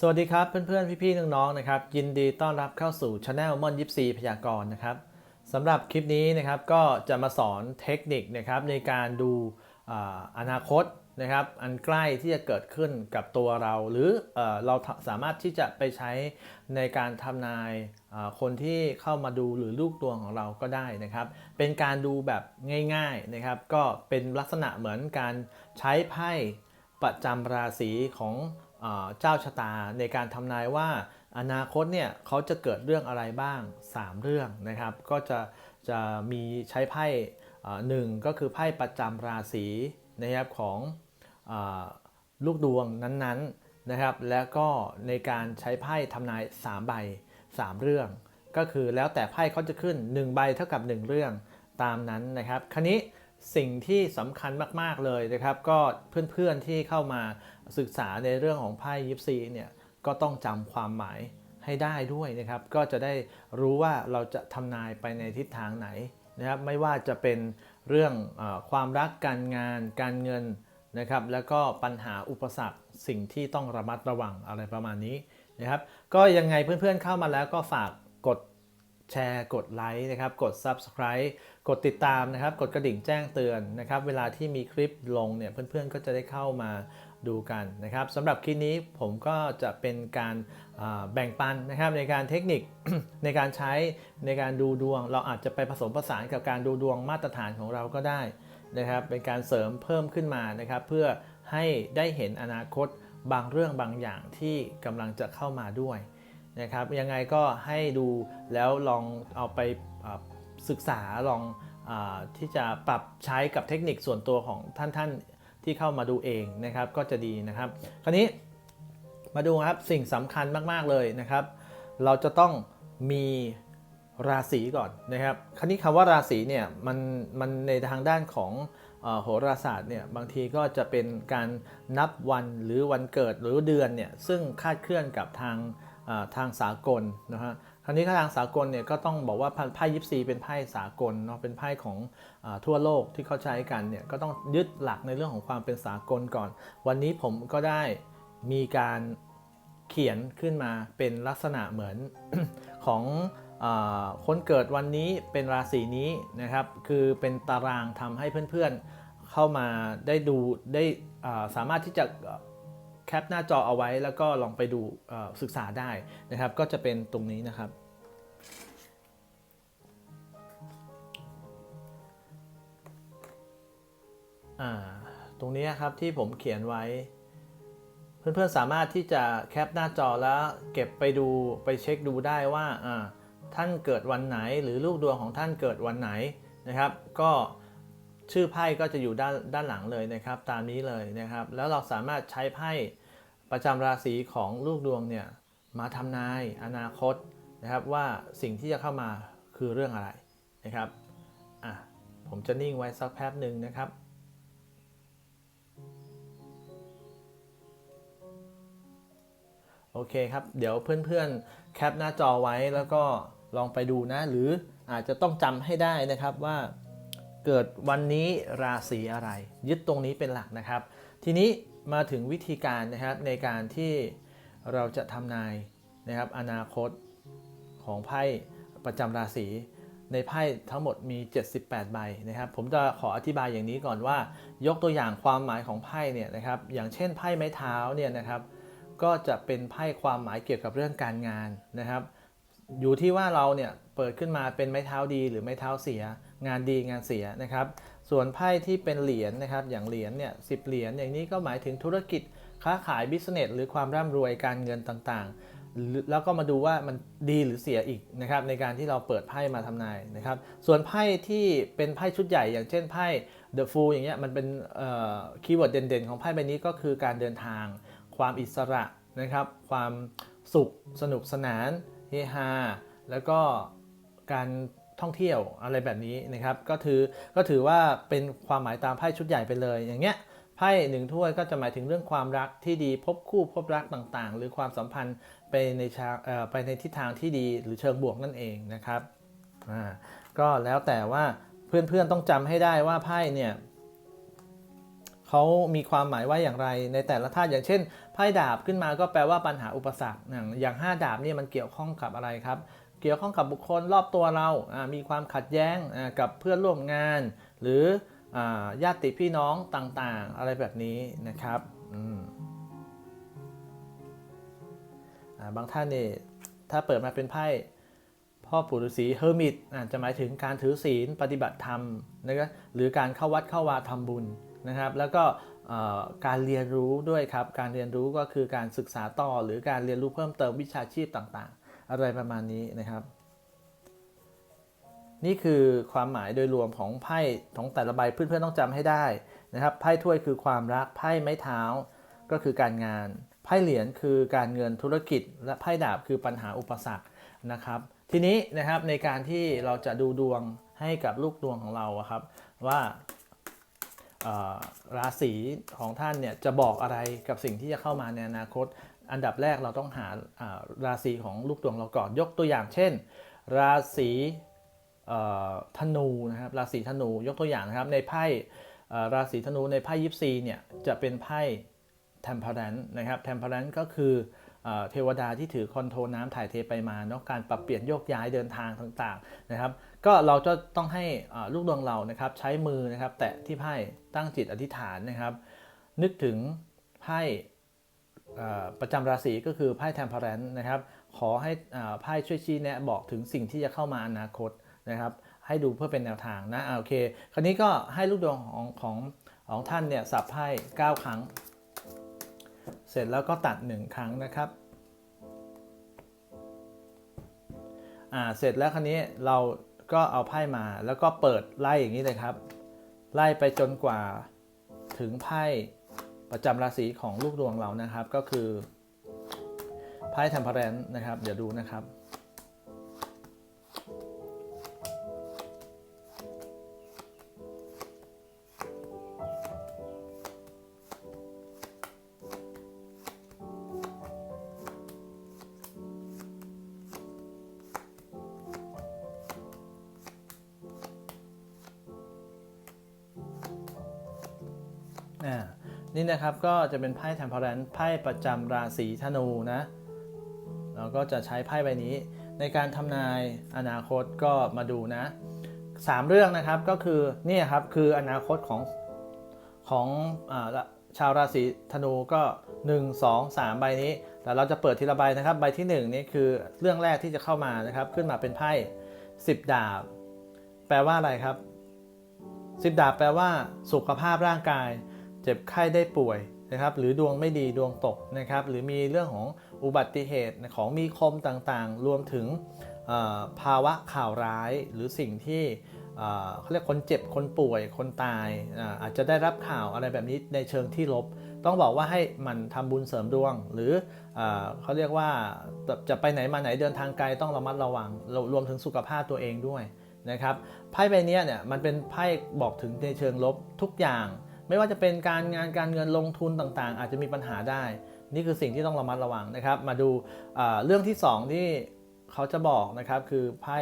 สวัสดีครับเพื่อนๆ พี่ๆ น้องๆ นะครับ ยินดีต้อนรับเข้าสู่ช anel ม่อนยิปซีพยากรณ์นะครับสำหรับคลิปนี้นะครับก็จะมาสอนเทคนิคนะครับในการดูอนาคตนะครับอันใกล้ที่จะเกิดขึ้นกับตัวเรา หรือเอเราสามารถที่จะไปใช้ในการทำนายคนที่เข้ามาดูหรือลูกดวงของเราก็ได้นะครับ เป็นการดูแบบง่ายๆนะครับ ก็เป็นลักษณะเหมือนการใช้ไพ่ประจำราศีของ เจ้าชะตาในการทำนายว่าอนาคตเนี่ยเขาจะเกิดเรื่องอะไรบ้าง 3 เรื่องนะครับ ก็จะจะมีใช้ไพ่หนึ่งก็คือไพ่ประจำราศีนะครับของอลูกดวงนั้นๆนะครับ แล้วก็ในการใช้ไพ่ทำนาย 3 ใบ 3 เรื่อง ก็คือแล้วแต่ไพ่เขาจะขึ้น 1 ใบเท่ากับ 1 เรื่องตามนั้นนะครับ คราวนี้สิ่งที่สำคัญมากๆเลยนะครับ ก็เพื่อนๆที่เข้ามา ศึกษาในเรื่องของไพ่ยิปซีเนี่ยก็ต้องจำความหมายให้ได้ด้วยนะครับ ก็จะได้รู้ว่าเราจะทำนายไปในทิศทางไหนนะครับ ไม่ว่าจะเป็นเรื่องออความรักการงาน การเงินนะครับ แล้วก็ปัญหาอุปสรรคสิ่งที่ต้องระมัดระวังอะไรประมาณนี้นะครับ ก็ยังไงเพื่อนๆเข้ามาแล้วก็ฝากกด แชร์กดไลค์นะครับ กด Subscribe กดติดตามนะครับ กดกระดิ่งแจ้งเตือนนะครับ เวลาที่มีคลิปลงเนี่ย เพื่อนๆ ก็จะได้เข้ามาดูกันนะครับสำหรับคลิปนี้ผมก็จะเป็นการแบ่งปันนะครับในการเทคนิคในการใช้ในการดูดวง เราอาจจะไปผสมผสานกับการดูดวงมาตรฐานของเราก็ได้นะครับ เป็นการเสริมเพิ่มขึ้นมานะครับ เพื่อให้ได้เห็นอนาคตบางเรื่องบางอย่างที่กำลังจะเข้ามาด้วย นะครับยังไงก็ให้ดูแล้วลองเอาไปศึกษาลองอที่จะปรับใช้กับเทคนิคส่วนตัวของท่านท่านที่เข้ามาดูเองนะครับก็จะดีนะครับ คราวนี้มาดูครับสิ่งสำคัญมาก ๆ เลยนะครับ เราจะต้องมีราศีก่อนนะครับ คราวนี้คำว่าราศีเนี่ยมันมันในทางด้านของโหราศาสตร์เนี่ยบางทีก็จะเป็นการนับวันหรือวันเกิดหรือเดือนเนี่ยซึ่งคาดเคลื่อนกับทาง ทางสากลนะฮะคราวนี้ทางสากลเนี่ยก็ต้องบอกว่าไพ่ยิปซีเป็นไพ่สากลเนาะเป็นไพ่ของอทั่วโลกที่เขาใช้กันเนี่ยก็ต้องยึดหลักในเรื่องของความเป็นสากลก่อน วันนี้ผมก็ได้มีการเขียนขึ้นมาเป็นลักษณะเหมือนของอคนเกิดวันนี้เป็นราศีนี้นะครับ คือเป็นตารางทำให้เพื่อนๆเข้ามาได้ดูได้สามารถที่จะ แคปหน้าจอเอาไว้แล้วก็ลองไปดูศึกษาได้นะครับ ก็จะเป็นตรงนี้นะครับ ตรงนี้ครับที่ผมเขียนไว้ เพื่อนๆสามารถที่จะแคปหน้าจอแล้วเก็บไปดูไปเช็คดูได้ว่าท่านเกิดวันไหน หรือลูกดวงของท่านเกิดวันไหนนะครับ ก็ ชื่อไพ่ก็จะอยู่ด้านด้านหลังเลยนะครับ ตามนี้เลยนะครับ แล้วเราสามารถใช้ไพ่ประจำราศีของลูกดวงเนี่ยมาทำนายอนาคตนะครับว่าสิ่งที่จะเข้ามาคือเรื่องอะไรนะครับอะผมจะนิ่งไว้สักแป๊บหนึ่งนะครับโอเคครับ เดี๋ยวเพื่อนๆแคปหน้าจอไว้แล้วก็ลองไปดูนะ หรืออาจจะต้องจำให้ได้นะครับว่า เกิดวันนี้ราศีอะไร ยึดตรงนี้เป็นหลักนะครับ ทีนี้มาถึงวิธีการนะครับในการที่เราจะทำนายนะครับอนาคตของไพ่ประจำราศีในไพ่ทั้งหมดมี 78 ใบนะครับ ผมจะขออธิบายอย่างนี้ก่อนว่า ยกตัวอย่างความหมายของไพ่เนี่ยนะครับ อย่างเช่นไพ่ไม้เท้าเนี่ยนะครับ ก็จะเป็นไพ่ความหมายเกี่ยวกับเรื่องการงานนะครับ อยู่ที่ว่าเราเนี่ยเปิดขึ้นมาเป็นไม้เท้าดีหรือไม้เท้าเสีย งานดีงานเสียนะครับ ส่วนไพ่ที่เป็นเหรียญนะครับ อย่างเหรียญเนี่ยสิเหรียญอย่างนี้ก็หมายถึงธุรกิจค้าขายบิสเนสหรือความร่ำรวยการเงินต่างๆ แล้วก็มาดูว่ามันดีหรือเสียอีกนะครับในการที่เราเปิดไพ่มาทำนายนะครับ ส่วนไพ่ที่เป็นไพ่ชุดใหญ่ อย่างเช่นไพ่ The Fool อย่างเงี้ยมันเป็นคีย์เวิร์ดเด่นๆ ของไพ่ใบนี้ก็คือการเดินทาง ความอิสระนะครับ ความสุขสนุกสนานเฮฮาแล้วก็การ ท่องเที่ยวอะไรแบบนี้นะครับ ก็ถือก็ถือว่าเป็นความหมายตามไพ่ชุดใหญ่ไปเลย อย่างเงี้ยไพ่หนึ่งถ้วยก็จะหมายถึงเรื่องความรักที่ดีพบคู่พบรักต่างๆ หรือความสัมพันธ์ไปในชาเอ่อไปในทิศทางที่ดีหรือเชิงบวกนั่นเองนะครับอ่าก็แล้วแต่ว่าเพื่อนๆต้องจำให้ได้ว่าไพ่เนี่ยเขามีความหมายว่าอย่างไรในแต่ละธาตุอย่างเช่นไพ่ดาบขึ้นมาก็แปลว่าปัญหาอุปสรรคอย่างอย่างห้าดาบเนี่ยมันเกี่ยวข้องกับอะไรครับ เกี่ยวข้องกับบุคคลรอบตัวเรามีความขัดแย้งกับเพื่อนร่วมงาน หรืออญาติพี่น้องต่างๆ อะไรแบบนี้นะครับบางท่านนี่ถ้าเปิดมาเป็นไพ่พ่อปู่ฤาษีเฮอร์มิตจะหมายถึงการถือศีลปฏิบัติธรรมนะครับหรือการเข้าวัดเข้าวาทำบุญนะครับ แล้วก็การเรียนรู้ด้วยครับ การเรียนรู้ก็คือการศึกษาต่อหรือการเรียนรู้เพิ่มเติมวิชาชีพต่างๆ อะไรประมาณนี้นะครับ นี่คือความหมายโดยรวมของไพ่ของแต่ละใบเพื่อนๆต้องจำให้ได้นะครับไพ่ถ้วยคือความรักไพ่ไม้เท้าก็คือการงาน ไพ่เหรียญคือการเงินธุรกิจ และไพ่ดาบคือปัญหาอุปสรรคนะครับ ทีนี้นะครับในการที่เราจะดูดวงให้กับลูกดวงของเราครับ ว่าราศีของท่านเนี่ยจะบอกอะไรกับสิ่งที่จะเข้ามาในอนาคต อันดับแรกเราต้องหาราศีของลูกดวงเราก่อน ยกตัวอย่างเช่น ราศีธนูนะครับ ราศีธนูยกตัวอย่างนะครับ ในไพ่ราศีธนูในไพ่ยิปซีเนี่ยจะเป็นไพ่ temperance นะครับ temperance ก็คือเอ่อเทวดาที่ถือคอนโทรลน้ำถ่ายเทไปมาเนาะการปรับเปลี่ยนโยกย้ายเดินทางต่างๆนะครับ ก็เราจะต้องให้ลูกดวงเรานะครับใช้มือนะครับ แตะที่ไพ่ตั้งจิตอธิษฐานนะครับ นึกถึงไพ่ ประจำราศีก็คือไพ่ temperance นะครับขอให้ไพ่ช่วยชี้แนะบอกถึงสิ่งที่จะเข้ามาอนาคตนะครับ ให้ดูเพื่อเป็นแนวทางนะโอเค คราวนี้ก็ให้ลูกดวงของของของท่านเนี่ยสับไพ่9ครั้ง เสร็จแล้วก็ตัด 1 ครั้งนะครับอ่าเสร็จแล้วคราวนี้เราก็เอาไพ่มาแล้วก็เปิดไล่อย่างนี้เลยครับ ไล่ไปจนกว่าถึงไพ่ ประจำราศีของลูกดวงเรานะครับ ก็คือไพ่ทัมพ r รนนะครับ เดี๋ยวดูนะครับ อ่า นี่นะครับก็จะเป็นไพ่ temperance ไพ่ประจำราศีธนูนะเราก็จะใช้ไพ่ใบนี้ ในการทำนายอนาคตก็มาดูนะสามเรื่องนะครับก็คือนี่ครับคืออนาคตของของอชาวราศีธนูก็ 1 2 3 ใบนี้แต่เราจะเปิดทีละใบนะครับ ใบที่ 1 นี่คือเรื่องแรกที่จะเข้ามานะครับ ขึ้นมาเป็นไพ่10 ดาบ แปลว่าอะไรครับสิบดาบแปลว่าสุขภาพร่างกาย จ็บไข้ได้ป่วยนะครับหรือดวงไม่ดีดวงตกนะครับหรือมีเรื่องของอุบัติเหตุของมีคมต่างๆ รวมถึงภาวะข่าวร้ายหรือสิ่งที่เขาเรียกคนเจ็บคนป่วยคนตายอาจจะได้รับข่าวอะไรแบบนี้ในเชิงที่ลบ ต้องบอกว่าให้มันทำบุญเสริมดวง หรือเอเขาเรียกว่าจะไปไหนมาไหนเดินทางไกลต้องระมัดระวังรวมถึงสุขภาพตัวเองด้วยนะครับไพ่ใบนี้เนี่ยมันเป็นไพ่บอกถึงในเชิงลบทุกอย่าง ไม่ว่าจะเป็นการงานการเงินลงทุนต่างๆ อาจจะมีปัญหาได้ นี่คือสิ่งที่ต้องระมัดระวังนะครับ มาดูเรื่องที่ 2 ที่เขาจะบอกนะครับคือไพ่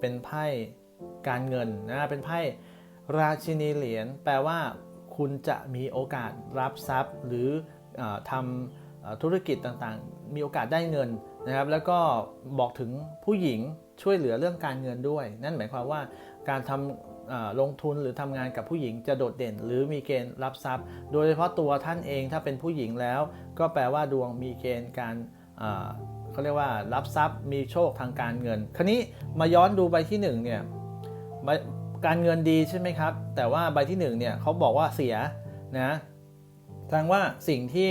เป็นไพ่การเงินนะเป็นไพ่ราชินีเหรียญแปลว่าคุณจะมีโอกาสรับทรัพย์ หรืออทำธุรกิจต่างๆ มีโอกาสได้เงินนะครับ แล้วก็บอกถึงผู้หญิงช่วยเหลือเรื่องการเงินด้วย นั่นหมายความว่าการทำอ่า ลงทุนหรือทำงานกับผู้หญิงจะโดดเด่น หรือมีเกณฑ์รับทรัพย์ โดยเฉพาะตัวท่านเองถ้าเป็นผู้หญิงแล้ว ก็แปลว่าดวงมีเกณฑ์การเขาเรียกว่ารับทรัพย์มีโชคทางการเงิน ครนี้มาย้อนดูใบที่หนึ่งเนี่ยการเงินดีใช่ไหมครับ แต่ว่าใบที่หนึ่งเนี่ยเขาบอกว่าเสียนะแสดงว่าสิ่งที่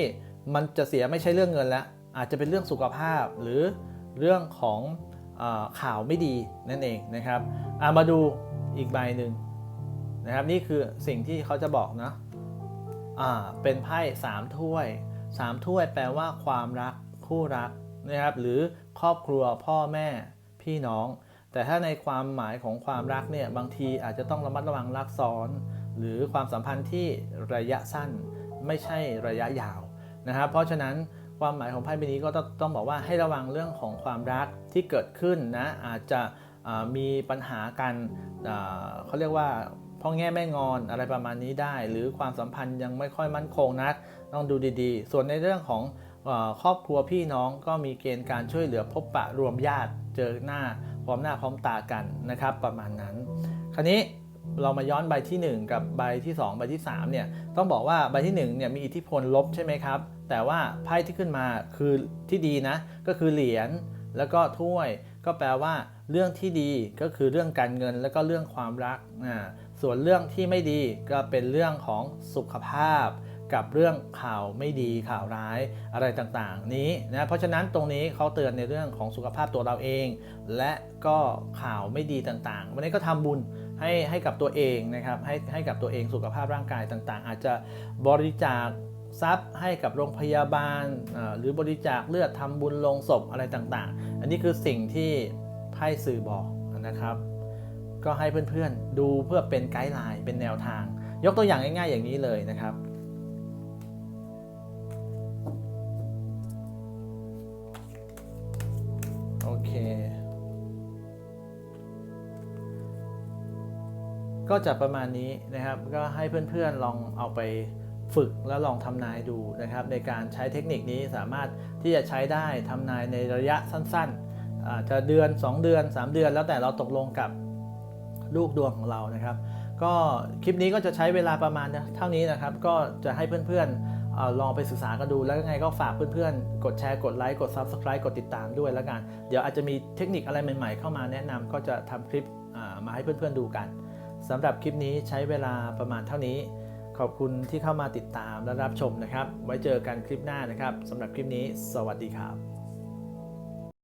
มันจะเสียไม่ใช่เรื่องเงินแล้ว อาจจะเป็นเรื่องสุขภาพหรือเรื่องของข่าวไม่ดีนั่นเองนะครับามาดู อีกใบหนึ่งนะครับนี่คือสิ่งที่เขาจะบอกนะอ่าเป็นไพ่สามถ้วยสามถ้วยแปลว่าความรักคู่รักนะครับหรือครอบครัวพ่อแม่พี่น้อง แต่ถ้าในความหมายของความรักเนี่ยบางทีอาจจะต้องระมัดระวังรักซ้อน หรือความสัมพันธ์ที่ระยะสั้น ไม่ใช่ระยะยาวนะครับเพราะฉะนั้นความหมายของไพ่ใบนี้ก็ต้องบอกว่าให้ระวังเรื่องของความรักที่เกิดขึ้นนะอาจจะ มีปัญหากันเขาเรียกว่าพ่อแง่แม่งอนอะไรประมาณนี้ได้ หรือความสัมพันธ์ยังไม่ค่อยมั่นคงนักต้องดูดีๆ ส่วนในเรื่องของครอบครัวพี่น้องก็มีเกณฑ์การช่วยเหลือพบปะรวมญาติเจอหน้าพร้อมหน้าพร้อมตากันนะครับ ประมาณนั้น คราวนี้เรามาย้อนใบทีหนึ่1 กับใบที่ 2 ใบที่3เนี่ยต้องบอกว่าใบที่1เนี่ยมีอิทธิพลลบใช่ไหมครับ แต่ว่าไพ่ที่ขึ้นมาคือที่ดีนะ ก็คือเหรียญแล้วก็ถ้วย ก็แปลว่า เรื่องที่ดีก็คือเรื่องการเงินแล้วก็เรื่องความรักอ่าส่วนเรื่องที่ไม่ดีก็เป็นเรื่องของสุขภาพ กับเรื่องข่าวไม่ดีข่าวร้ายอะไรต่างๆ นี้นะเพราะฉะนั้นตรงนี้เขาเตือนในเรื่องของสุขภาพตัวเราเอง และก็ข่าวไม่ดีต่างๆ วันนี้ก็ทำบุญให้ให้กับตัวเองนะครับให้ให้กับตัวเองสุขภาพร่างกายต่างๆ อาจจะบริจาค ทรัพย์ให้กับโรงพยาบาล หรือบริจาคเลือดทำบุญลงศพอะไรต่างๆ อันนี้คือสิ่งที่ไพ่สื่อบอกนะครับ ก็ให้เพื่อนๆดูเพื่อเป็นไกด์ไลน์เป็นแนวทาง ยกตัวอย่างง่ายๆอย่างนี้เลยนะครับ โอเค ก็จะประมาณนี้นะครับ ก็ให้เพื่อนๆลองเอาไป ฝึกแล้วลองทำนายดูนะครับ ในการใช้เทคนิคนี้สามารถที่จะใช้ได้ทำนายในระยะสั้นๆอาจจะเดือน 2 เดือน 3 เดือน แล้วแต่เราตกลงกับลูกดวงของเรานะครับ ก็คลิปนี้ก็จะใช้เวลาประมาณเท่านี้นะครับ ก็จะให้เพื่อนๆลองไปศึกษากันดู แล้วยังไงก็ฝากเพื่อนๆ กดแชร์ กดไลค์ กด Subscribe กดติดตามด้วยแล้วกัน เดี๋ยวอาจจะมีเทคนิคอะไรใหม่ๆ เข้ามาแนะนำก็จะทำคลิปมาให้เพื่อนๆดูกันสำหรับคลิปนี้ใช้เวลาประมาณเท่านี้ ขอบคุณที่เข้ามาติดตามและรับชมนะครับ ไว้เจอกันคลิปหน้านะครับสำหรับคลิปนี้ สวัสดีครับ